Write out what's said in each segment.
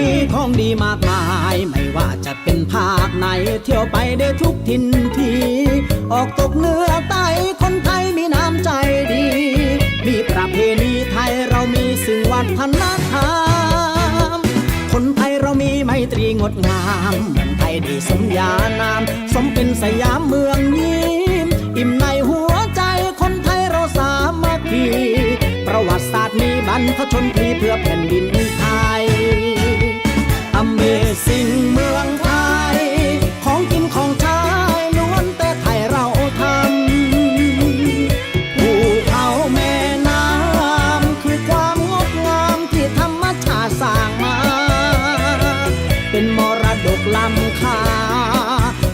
มีของดีมากมาย ไม่ว่าจะเป็นภาคไหน เที่ยวไปได้ทุกทินที ออกตกเนื้อใต้คนไทยมีน้ำใจดี มีประเพณีไทยเรามีสิ่งวัฒนธรรม คนไทยเรามีไมตรีงดงามเมืไทยดีสมญานาม สมเป็นสยามเมืองยิ้มอิ่มในหัวใจคนไทยเราสามัคคีประวัติศาสตร์มีบรรพชนพีเพื่อแผ่นดิน สร้างมา เป็นมรดกล้ำค่า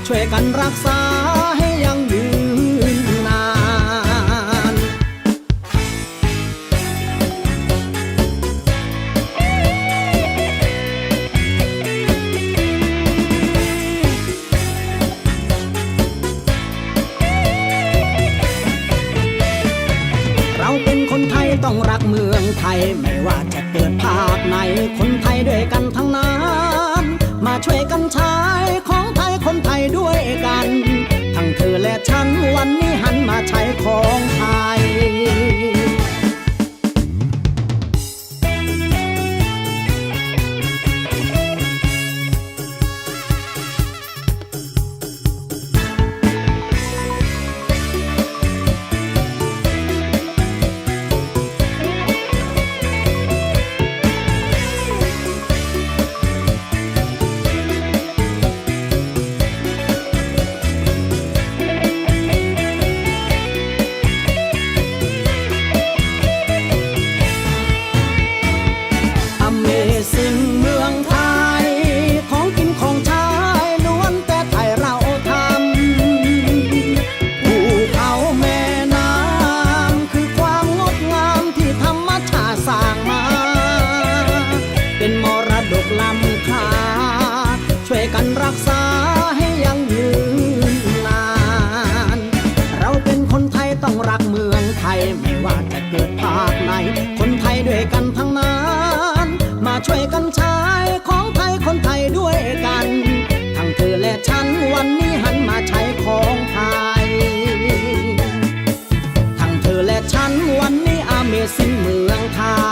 ช่วยกันรักษาให้ยังยืนนาน เราเป็นคนไทยต้องรัก ยไม่ว่าจะเกิดภาคไหน คนไทยด้วยกันทั้งนั้น มาช่วยกันใช้ของไทยคนไทยด้วยกัน ทั้งเธอและฉันวันนี้หันมาใช้ของไทย คนไทยด้วยกันทั้งนั้น มาช่วยกันใช้ของไทยคนไทยด้วยกัน ทั้งเธอและฉันวันนี้หันมาใช้ของไทย ทั้งเธอและฉันวันนี้อาเมซิงเมืองไทย